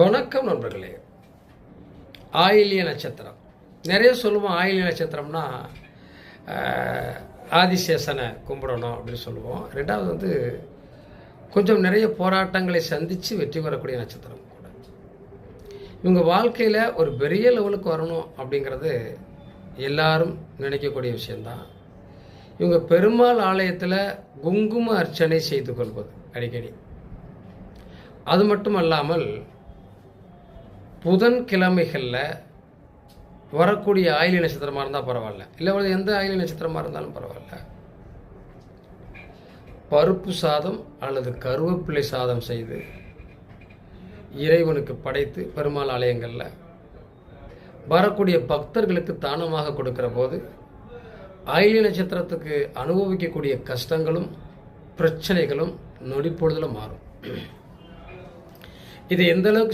வணக்கம் நண்பர்களே. ஆயிலிய நட்சத்திரம். நிறைய சொல்லுவோம் ஆயிலிய நட்சத்திரம்னா ஆதிசேஷனை கும்பிடணும் அப்படின்னு சொல்லுவோம். ரெண்டாவது வந்து கொஞ்சம் நிறைய போராட்டங்களை சந்தித்து வெற்றி பெறக்கூடிய நட்சத்திரம் கூட. இவங்க வாழ்க்கையில் ஒரு பெரிய லெவலுக்கு வரணும் அப்படிங்கிறது எல்லாரும் நினைக்கக்கூடிய விஷயந்தான் இவங்க பெருமாள் ஆலயத்தில் குங்கும அர்ச்சனை செய்து கொள்வது அடிக்கடி. அது மட்டும் அல்லாமல் புதன்கிழமைகளில் வரக்கூடிய ஆயிலி நட்சத்திரமாக இருந்தால் பரவாயில்ல. இல்லை ஒரு எந்த ஆயிலி நட்சத்திரமாக இருந்தாலும் பரவாயில்ல. பருப்பு சாதம் அல்லது கருவேப்பிள்ளை சாதம் செய்து இறைவனுக்கு படைத்து பெருமாள் ஆலயங்களில் வரக்கூடிய பக்தர்களுக்கு தானமாக கொடுக்கிற போது ஆயிலி நட்சத்திரத்துக்கு அனுபவிக்கக்கூடிய கஷ்டங்களும் பிரச்சனைகளும் நொடிப்பொழுதில் மாறும். இது எந்த அளவுக்கு